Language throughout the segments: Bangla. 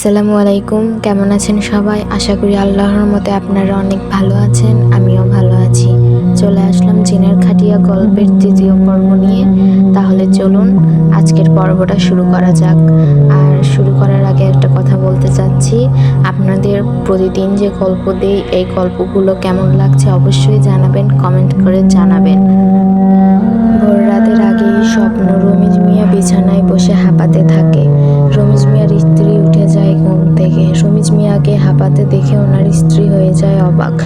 আসসালামু আলাইকুম, কেমন আছেন সবাই? আশা করি আল্লাহর মতে আপনারা অনেক ভালো আছেন, আমিও ভালো আছি। চলে আসলাম জিনের খাটিয়া গল্পের তৃতীয় পর্ব নিয়ে। তাহলে চলুন, আজকের পর্বটা শুরু করা যাক। আর শুরু করার আগে একটা কথা বলতে চাচ্ছি। আপনাদের প্রতিদিন যে গল্প দেই, এই গল্পগুলো কেমন লাগছে অবশ্যই জানাবেন, কমেন্ট করে জানাবেন। ভোর রাতের আগেই স্বপ্ন রমিজ মিয়া বিছানায় বসে হাঁপাতে থাকে। রমিজ স্ত্রী উঠে যায় ঘুম থেকে। রমিজ মিয়াকে হাঁপাতে দেখে ওনার স্ত্রী হয়ে যায় অবাক।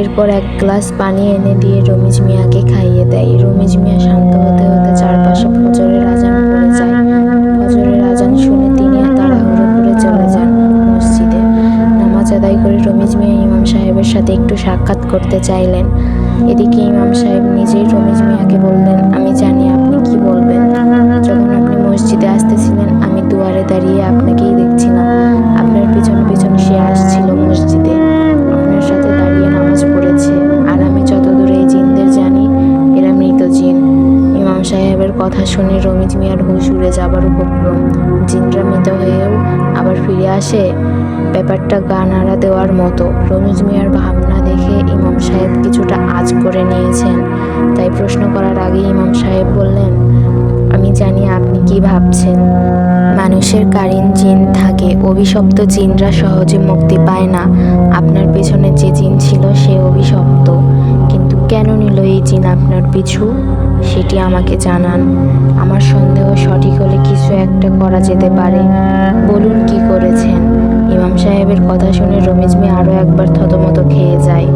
এরপর এক গ্লাস পানি এনে দিয়ে রমিজ মিয়াকে খাইয়ে দেয়। রমিজ মিয়া শান্ত হতে হতে চারপাশে ফজরের আজান পড়ে যায়। ফজরের আজান শুনে তিনি তাড়াহুড়ো করে চলে যান মসজিদে। নামাজ আদায় করে রমিজ মিয়া ইমাম সাহেবের সাথে একটু সাক্ষাৎ করতে চাইলেন। এদিকে ইমাম সাহেব নিজেই রমিজ মিয়াকে বললেন, আমি জানি আপনি কি বলবেন। মসজিদে আসতেছিলেন, আমি দুয়ারে দাঁড়িয়ে আপনাকেই দেখছিলাম। আপনার পিছনে পিছনে সে আসছিল মসজিদে। আপনার সাথে দাঁড়িয়ে নামাজ পড়েছে। আর আমি যত দূরে এই জিনদের জানি, এরা মৃত জিন। ইমাম সাহেবের কথা শুনে রমিজ মিয়ার হুশ উড়ে যাবার উপক্রম। জিনরা মৃত হয়েও আবার ফিরে আসে? ব্যাপারটা গা নাড়া দেওয়ার মতো। রমিজ মিয়ার ভাবনা দেখে ইমাম সাহেব কিছুটা আজ করে নিয়েছেন। তাই প্রশ্ন করার আগে ইমাম সাহেব বললেন জানি আপনি কি ভাবছেন। মানুষের কারিন জিন থাকে, অভিশপ্ত জিনরা সহজে মুক্তি পায় না। আপনার পেছনে যে জিন ছিল, সে অভিশপ্ত। কিন্তু কেন নিল এই জিন আপনার পিছু? সেটি আমাকে জানান। আমার সন্দেহ সঠিক হলে কিছু একটা করা যেতে পারে। বলুন কি করেছেন? ইমাম সাহেবের কথা শুনে রমিজ মিয়া আরও একবার থতমত খেয়ে যায়।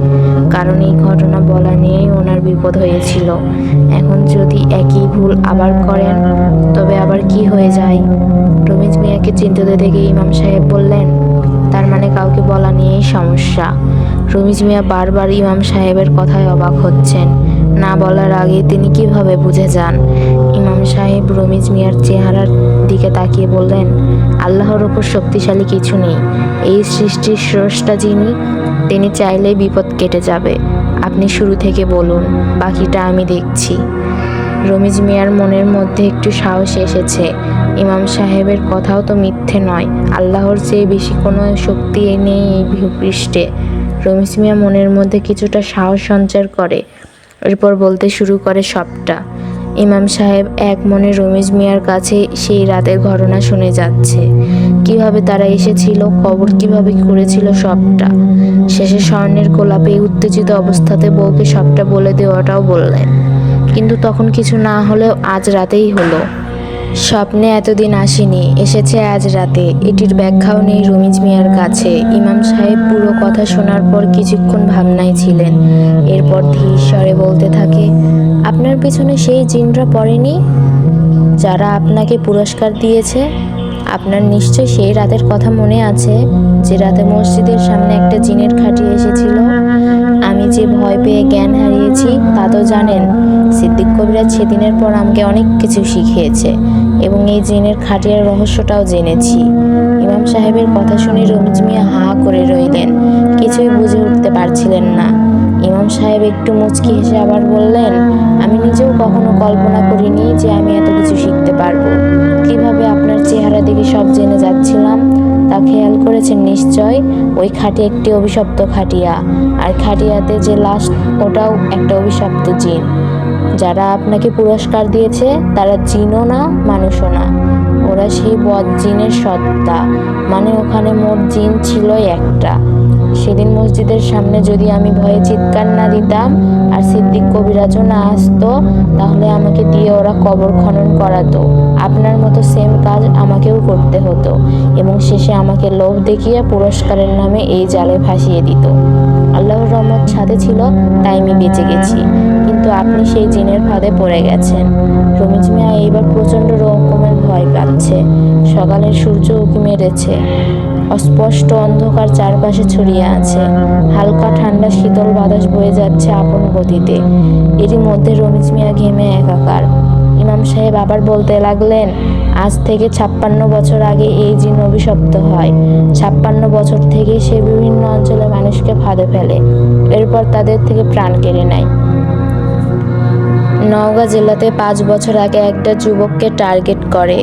কারণ এই ঘটনা বলা নিয়েই ওনার বিপদ হয়েছিল। এখন যদি একই ভুল আবার করেন, তবে আবার কি হয়ে যায়? রমিজ মিয়াকে চিন্তিত দেখে ইমাম সাহেব বললেন, তার মানে কাউকে বলা নিয়েই সমস্যা। রমিজ মিয়া বারবার ইমাম সাহেবের কথায় অবাক হচ্ছেন। না বলার আগে তিনি কীভাবে বুঝে যান? ইমাম সাহেব রমিজ মিয়ার চেহারার দিকে তাকিয়ে বললেন, আল্লাহর ওপর শক্তিশালী কিছু নেই। এই সৃষ্টির স্রষ্টা যিনি, তিনি চাইলেই বিপদ কেটে যাবে। আপনি শুরু থেকে বলুন, বাকিটা আমি দেখছি। রমিজ মিয়ার মনের মধ্যে একটু সাহস এসেছে। ইমাম সাহেবের কথাও তো মিথ্যে নয়। আল্লাহর চেয়ে বেশি কোনো শক্তি নেই এই ভূপৃষ্ঠে। রমিজ মিয়া মনের মধ্যে কিছুটা সাহস সঞ্চার করে। এরপর বলতে শুরু করে সবটা। ইমাম সাহেব এক মনে রমিজ মিয়ার কাছে সেই রাতের ঘটনা শুনে যাচ্ছে। কীভাবে তারা এসেছিল, কবর কীভাবে করেছিল সবটা? শেষে স্বর্ণের গোলাপে উত্তেজিত অবস্থাতে বউকে সবটা বলে দেওয়াটাও বললেন। কিন্তু তখন কিছু না হলেও আজ রাতেই হলো। স্বপ্নে এতদিন আসেনি, এসেছে আজ রাতে। এটির ব্যাখ্যাও নেই রমিজ মিয়ার কাছে। ইমাম সাহেব পুরো কথা শোনার পর কিছুক্ষণ ভাবনায় ছিলেন। এরপর ধীর স্বরে বলতে থাকে, আপনার পিছনে সেই জিনরা পড়েনি? যারা আপনাকে পুরস্কার দিয়েছে? আপনার নিশ্চয় সেই রাতের কথা মনে আছে, যে রাতে মসজিদের সামনে একটা জিনের খাটি এসেছিল? আমি যে ভয় পেয়ে জ্ঞান হারিয়েছি, তা তো জানেন। সিদ্দিক কবিরাজ সেদিনের পর আমাকে অনেক কিছু শিখিয়েছে এবং এই জিনের খাটিয়ার রহস্যটাও জেনেছি। ইমাম সাহেবের কথা শুনে রমিজ মিয়া হা করে রইলেন, কিছুই বুঝে উঠতে পারছিলেন না। ইমাম সাহেব একটু মুচকি হেসে আবার বললেন, আমি নিজেও কখনো কল্পনা করিনি যে আমি এত কিছু শিখতে পারব। কীভাবে আপনার চেহারা দেখে সব জেনে যাচ্ছিলাম? তা খেয়াল করেছেন নিশ্চয়? ওই খাটি একটি অভিশপ্ত খাটিয়া। আর খাটিয়াতে যে লাস্ট ওটাও একটা অভিশপ্ত জিন। যারা আপনাকে পুরস্কার দিয়েছে, তারা জিনও না, মানুষও না। ওরা সেই বদ জিনের সত্তা। মানে ওখানে মোট জিন ছিল একটা। সেদিন মসজিদের সামনে যদি আমি ভয়ে চিৎকার না দিতাম আর সিদ্দিক কবিরাজও না আসতো, তাহলে আমাকে দিয়ে ওরা কবর খনন করাতো। আপনার মতো সেম কাজ আমাকেও করতে হতো এবং শেষে আমাকে লোভ দেখিয়ে পুরস্কারের নামে এই জালে ভাসিয়ে দিত। আল্লাহর রহমত সাথে ছিল, তাই আমি বেঁচে গেছি। কিন্তু আপনি সেই জিনের ফাঁদে পড়ে গেছেন। রমিজ মিয়া এইবার প্রচণ্ড রকমের ভয় পাচ্ছে। সকালের সূর্য উঁকি মেরেছে। অস্পষ্ট অন্ধকার চারপাশে ছড়িয়ে আছে। হালকা ঠান্ডা শীতল বাতাস বয়ে যাচ্ছে আপন গতিতে। এরই মধ্যে রমিজ মিয়া ঘেমে একাকার। ইমাম সাহেব আবার বলতে লাগলেন, আজ থেকে ছাপ্পান্ন বছর আগে এই জিন অভিশপ্ত হয়। ছাপ্পান্ন বছর থেকে সে বিভিন্ন অঞ্চলে মানুষকে ফাঁদে ফেলে। এরপর তাদের থেকে প্রাণ কেড়ে নেয়। নওগাঁ জেলাতে পাঁচ বছর আগে একটা যুবককে টার্গেট করে।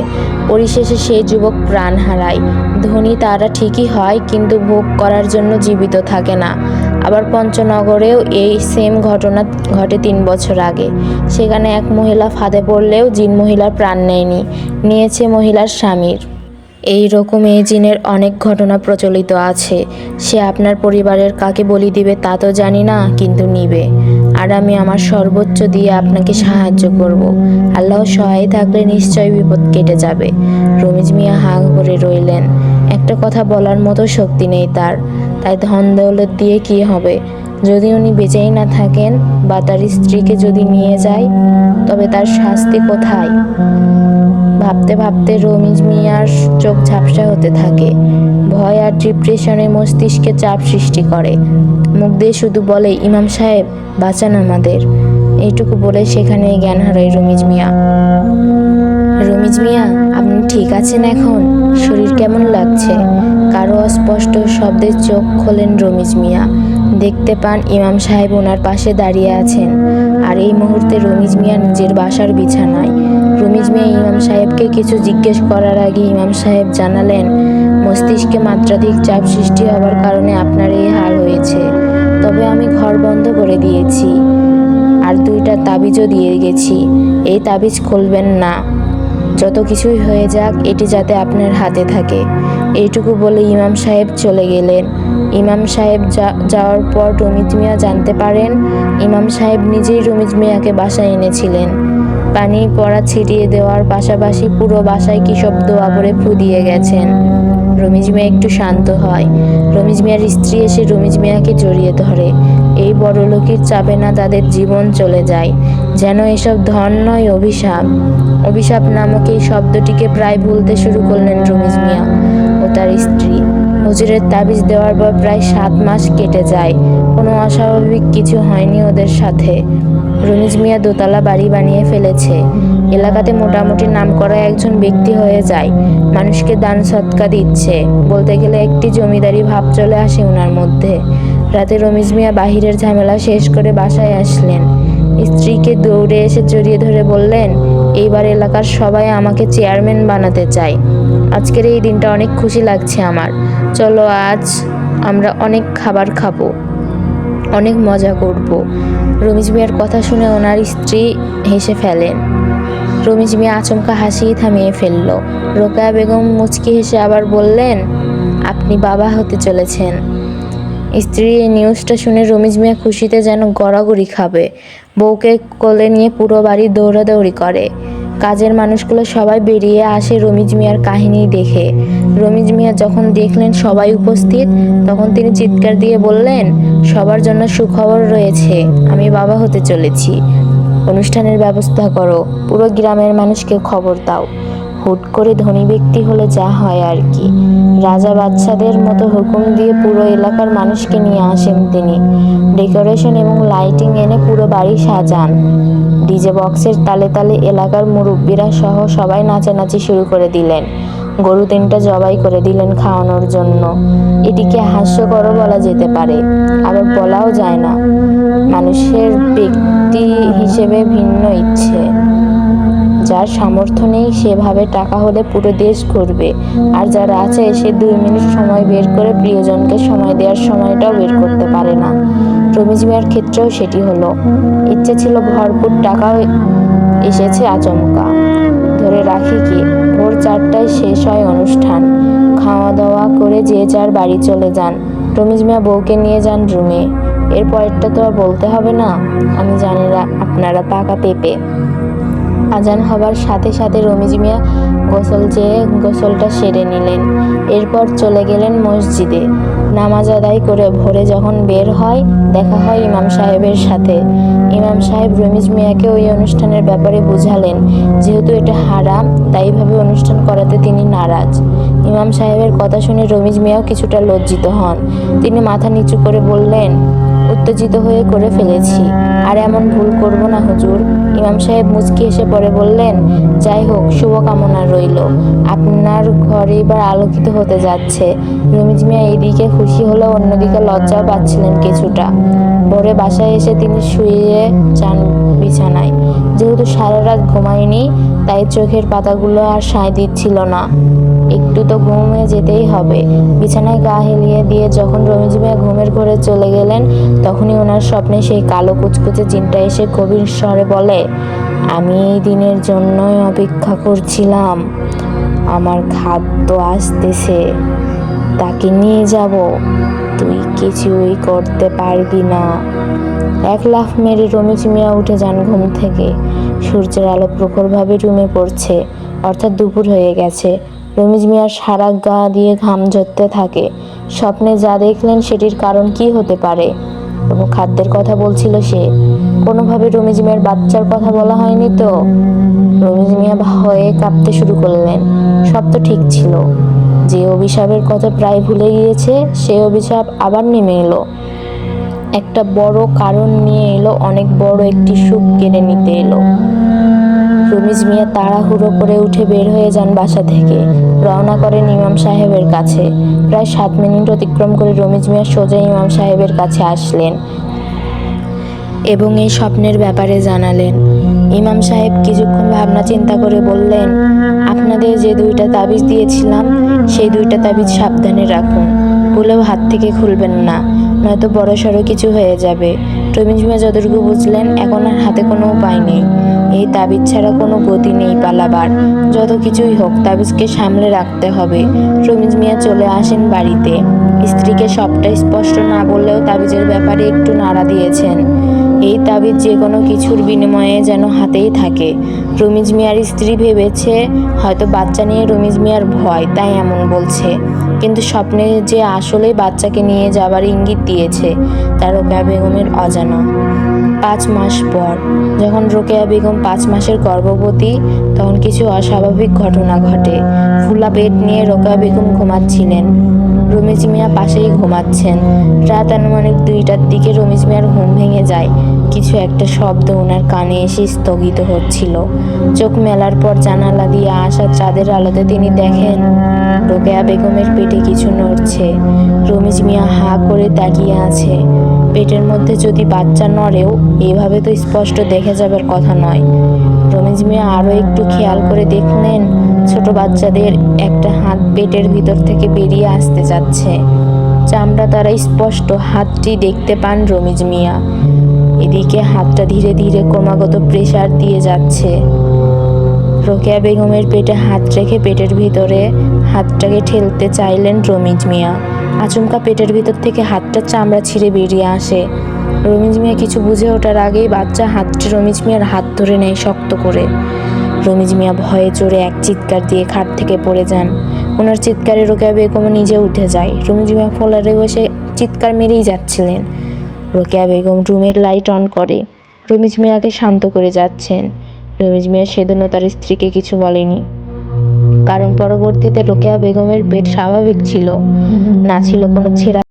পরিশেষে সেই যুবক প্রাণ হারায়। ধনী তারা ঠিকই হয়, কিন্তু ভোগ করার জন্য জীবিত থাকে না। আবার পঞ্চনগরেও এই সেম ঘটনা ঘটে তিন বছর আগে। সেখানে এক মহিলা ফাঁদে পড়লেও জিন মহিলার প্রাণ নেয়নি। নিয়েছে মহিলার স্বামীর। এই রকম এই জিনের অনেক ঘটনা প্রচলিত আছে। সে আপনার পরিবারের কাকে বলি দিবে তা তো জানি না, কিন্তু নিবে। আর আমি আমার সর্বোচ্চ দিয়ে আপনাকে সাহায্য করব। আল্লাহ সহায় থাকলে নিশ্চয় বিপদ কেটে যাবে। রমিজ মিয়া হা করে রইলেন। একটা কথা বলার মতো শক্তি নেই তার। তাই ধন দৌলত দিয়ে কি হবে? যদি উনি বেঁচেই না থাকেন বা তার স্ত্রীকে যদি নিয়ে যায়, তবে তার শাস্তি কোথায়? ভাবতে ভাবতে রমিজ মিয়ার চোখ ঝাপসা হতে থাকে। ভয় আর ডিপ্রেশনে মস্তিষ্কে চাপ সৃষ্টি করে। মুখ দিয়ে শুধু বলে, ইমাম সাহেব, বাঁচান আমাদের। এইটুকু বলে সেখানে জ্ঞান হারায় রমিজ মিয়া। রমিজ মিয়া, আপনি ঠিক আছেন এখন? শরীর কেমন লাগছে? কারও অস্পষ্ট শব্দে চোখ খোলেন রমিজ মিয়া। দেখতে পান ইমাম সাহেব ওনার পাশে দাঁড়িয়ে আছেন। আর এই মুহূর্তে রমিজ মিয়া নিজের বাসার বিছানায়। রমিজ মিয়া ইমাম সাহেবকে কিছু জিজ্ঞেস করার আগে ইমাম সাহেব জানালেন, মস্তিষ্কে মাত্রাধিক চাপ সৃষ্টি হওয়ার কারণে আপনার এই হাল হয়েছে। তবে আমি ঘর বন্ধ করে দিয়েছি। আর দুইটা তাবিজও দিয়ে গেছি। এই তাবিজ খুলবেন না। যত কিছুই হয়ে যাক, এটি যাতে আপনার হাতে থাকে। এইটুকু বলে ইমাম সাহেব চলে গেলেন। ইমাম সাহেব যাওয়ার পর রমিজ মিয়া জানতে পারেন, ইমাম সাহেব নিজেই রমিজ মিয়াকে বাসায় এনেছিলেন। পানি পড়া ছিটিয়ে দেওয়ার পাশাপাশি পুরো বাসায় কী সব দোয়া করে ফু দিয়ে গেছেন। রমিজ মিয়া একটু শান্ত হয়। রমিজ মিয়ার স্ত্রী এসে রমিজ মিয়াকে জড়িয়ে ধরে। এই বড় লোকের চাপে না তাদের জীবন চলে যায়। যেন এসব ধন নয়, অভিশাপ। অভিশাপ নামক এই শব্দটিকে প্রায় ভুলতে শুরু করলেন রমিজ মিয়া ও তার স্ত্রী। হুজুরের তাবিজ দেওয়ার পর প্রায় সাত মাস কেটে যায়। কোনো অস্বাভাবিক কিছু হয়নি ওদের সাথে। রমিজ মিয়া দোতলা বাড়ি বানিয়ে ফেলেছে। এলাকাতে মোটামুটি নামকরা একজন ব্যক্তি হয়ে যায়। মানুষকে দান সৎকা দিচ্ছে। বলতে গেলে একটি জমিদারি ভাব চলে আসে ওনার মধ্যে। রাতে রমিজ মিয়া বাহিরের ঝামেলা শেষ করে বাসায় আসলেন। স্ত্রীকে দৌড়ে এসে জড়িয়ে ধরে বললেন, এইবার এলাকার সবাই আমাকে চেয়ারম্যান বানাতে চায়। আজকের এই দিনটা অনেক খুশি লাগছে আমার। চলো আজ আমরা অনেক খাবার খাব। অনেক মজা করব। রমিজ মিয়ার কথা শুনে ওনার স্ত্রী হেসে ফেলেন। রমিজ মিয়া আচমকা হাসি থামিয়ে ফেলল। রোকেয়া বেগম মুচকি হেসে আবার বললেন, আপনি বাবা হতে চলেছেন। স্ত্রী এই নিউজটা শুনে রমিজ মিয়া খুশিতে যেন গড়াগড়ি খাবে। বউকে কোলে নিয়ে পুরো বাড়ি দৌড়াদৌড়ি করে। কাজের মানুষগুলো সবাই বেরিয়ে আসে রমিজ মিয়ার কাহিনী দেখে। রমিজ মিয়া যখন দেখলেন সবাই উপস্থিত, তখন তিনি চিৎকার দিয়ে বললেন, সবার জন্য সুখবর রয়েছে, আমি বাবা হতে চলেছি। অনুষ্ঠানের ব্যবস্থা করো, পুরো গ্রামের মানুষকে খবর দাও। হুট করে ধনী ব্যক্তি হলে যা হয় আর কি। রাজা বাচ্চাদের মতো হুকুম দিয়ে পুরো এলাকার মানুষকে নিয়ে আসেন তিনি। ডেকোরেশন এবং লাইটিং এনে পুরো বাড়ি সাজান। ডিজে বক্সের তালে তালে এলাকার মুরব্বীরা সহ সবাই নাচানাচি শুরু করে দিলেন। গরু তিনটা জবাই করে দিলেন খাওয়ানোর জন্য। এটিকে হাস্যকরও বলা যেতে পারে, আবার বলাও যায় না। মানুষের ব্যক্তি হিসেবে ভিন্ন ইচ্ছে। যার সামর্থ্য নেই, সেভাবে টাকা হলে পুরো দেশ ঘুরবে। আর যারা আছে সে দুই মিনিট সময় বের করে প্রিয়জনকে সময় দেওয়ার সময়টাও বের করতে পারে না। রমিজ মিয়ার ক্ষেত্রেও সেটি হলো। ইচ্ছে ছিল ভরপুর টাকাও এসেছে আচমকা। ধরে রাখি কি, ভোর চারটায় শেষ হয় অনুষ্ঠান। খাওয়া দাওয়া করে যে যার বাড়ি চলে যান। রমিজ মিয়া বউকে নিয়ে যান রুমে। এরপরেরটা তো আর বলতে হবে না। আমি জানি না আপনারা পাকা পেঁপে আজান হবার সাথে সাথে রমিজ মিয়া গোসল চেয়ে গোসলটা সেরে নিলেন। এরপর চলে গেলেন মসজিদে। নামাজ আদায় করে ভোরে যখন বের হয়, দেখা হয় ইমাম সাহেবের সাথে। ইমাম সাহেব রমিজ মিয়াকে ওই অনুষ্ঠানের ব্যাপারে বুঝালেন, যেহেতু এটা হারাম তাইভাবে অনুষ্ঠান করাতে তিনি নারাজ। ইমাম সাহেবের কথা শুনে রমিজ মিয়াও কিছুটা লজ্জিত হন। তিনি মাথা নিচু করে বললেন উত্তেজিত হয়ে করে ফেলেছি। আর এমন ভুল করব না, হুজুর। ইমাম সাহেব মুচকি এসে পরে বললেন, যাই হোক, শুভকামনা রইল। আপনার ঘরে এবার আলোকিত হতে যাচ্ছে। রমিজ মিয়া এইদিকে খুশি হলেও অন্যদিকে লজ্জাও পাচ্ছিলেন কিছুটা। ভোরে বাসায় এসে তিনি শুয়ে যান বিছানায়। যেহেতু সারা রাত ঘুমায়নি, তাই চোখের পাতাগুলো আর সায় দিচ্ছিল না। একটু তো ঘুমে যেতেই হবে। বিছানায় গা হেলিয়ে দিয়ে যখন রমিজ মিয়া ঘুমের ঘরে চলে গেলেন, তখনই ওনার স্বপ্নে সেই কালো কুচকুচে জিনটা এসে গভীর স্বরে বলে, আমি এই দিনের জন্যই অপেক্ষা করছিলাম। আমার খাদ্য আসতেছে। তাকে নিয়ে যাব। তুই কিছুই করতে পারবি না। এক লাফ মেরে রমিজ মিয়া উঠে যান ঘুম থেকে। সূর্যের আলো প্রখরভাবে রুমে পড়ছে। অর্থাৎ দুপুর হয়ে গেছে। রমিজ মিয়ার সারা গা দিয়ে ঘাম ঝরতে থাকে। স্বপ্নে যা দেখলেন সেটির কারণ কি হতে পারে? কোনো খাদ্যের কথা বলছিল সে। কোনোভাবে রমিজ মিয়ার বাচ্চার কথা বলা হয়নি তো? রমিজ মিয়া ভয়ে কাঁপতে শুরু করলেন। সব তো ঠিক ছিল। যে অভিশাপের কথা প্রায় ভুলে গিয়েছে সেই অভিশাপ আবার নেমে এলো। একটা বড় কারণ নিয়ে এলো, অনেক বড় একটি সুখ কেড়ে নিতে এলো। রমিজ মিয়া তাড়াহুড়ো করে উঠে বের হয়ে যান বাসা থেকে। রওনা করেন ইমাম সাহেবের কাছে। প্রায় সাত মিনিট অতিক্রম করে রমিজ মিয়া সোজা ইমাম সাহেবের কাছে আসলেন এবং এই স্বপ্নের ব্যাপারে জানালেন। ইমাম সাহেব কিছুক্ষণ ভাবনা চিন্তা করে বললেন, আপনাদের যে দুইটা তাবিজ দিয়েছিলাম, সেই দুইটা তাবিজ সাবধানে রাখুন। ভুলেও হাত থেকে খুলবেন না, নয়তো বড়সড় কিছু হয়ে যাবে। রমিজ মিয়া যতটুকু বুঝলেন, এখন আর হাতে কোনো উপায় নেই। এই তাবিজ ছাড়া কোনো গতি নেই পালাবার। যত কিছুই হোক, তাবিজকে সামলে রাখতে হবে। রমিজ মিয়া চলে আসেন বাড়িতে। স্ত্রীকে সবটা স্পষ্ট না বললেও তাবিজের ব্যাপারে একটু নাড়া দিয়েছেন। এই তাবিজ যে কোনো কিছুর বিনিময়ে যেন হাতেই থাকে। রমিজ মিয়ার স্ত্রী ভেবেছে, হয়তো বাচ্চা নিয়ে রমিজ মিয়ার ভয়, তাই এমন বলছে। কিন্তু স্বপ্নে যে আসলেই বাচ্চাকে নিয়ে যাবার ইঙ্গিত দিয়েছে, তার রোকেয়া বেগমের অজানা। পাঁচ মাস পর। যখন রোকেয়া বেগম পাঁচ মাসের গর্ভবতী, তখন কিছু অস্বাভাবিক ঘটনা ঘটে। ফুলা পেট নিয়ে রোকেয়া বেগম ঘুমাচ্ছিলেন। রমিজ মিয়া পাশেই ঘুমাচ্ছেন। রাত আনুমানিক দুইটার দিকে রমিজ মিয়ার ঘুম ভেঙে যায়। কিছু একটা শব্দ ওনার কানে এসে স্থগিত হচ্ছিল। চোখ মেলার পর জানালা দিয়ে আসা চাঁদের আলোতে তিনি দেখেন, রোকেয়া বেগমের পেটে কিছু নড়ছে। রমিজ মিয়া হা করে তাকিয়ে আছে। পেটের মধ্যে যদি বাচ্চা নড়েও, এভাবে তো স্পষ্ট দেখে যাবার কথা নয়। রমিজ মিয়া আরও একটু খেয়াল করে দেখলেন, ছোট বাচ্চাদের একটা হাত পেটের ভিতর থেকে বেরিয়ে আসতে যাচ্ছে। চামড়া তারা স্পষ্ট হাতটি দেখতে পান রমিজ মিয়া। এদিকে হাতটা ধীরে ধীরে ক্রমাগত প্রেশার দিয়ে যাচ্ছে। রোকেয়া বেগমের পেটে হাত রেখে পেটের ভিতরে হাতটাকে ঠেলতে চাইলেন রমিজ মিয়া। আচমকা পেটের ভিতর থেকে হাতটা চামড়া ছিঁড়ে বেরিয়ে আসে। রমিজ মিয়া কিছু বুঝে ওঠার আগেই বাচ্চা হাতটি রমিজ মিয়ার হাত ধরে নেয় শক্ত করে। রমিজ মিয়া ভয়ে চড়ে এক চিৎকার দিয়ে খাট থেকে পড়ে যান। ওনার চিৎকারে রোকেয়া বেগম নিজে উঠে যায়। রমিজ মিয়া ফলারে বসে চিৎকার মেরেই যাচ্ছিলেন। রোকেয়া বেগম রুমের লাইট অন করে। রমিজ মিয়াকে শান্ত করে যাচ্ছেন। রমিজ মিয়া সেদিনও তার স্ত্রীকে কিছু বলেনি। কারণ পরবর্তীতে রোকেয়া বেগমের পেট স্বাভাবিক ছিল, না ছিল কোনো ছেঁড়া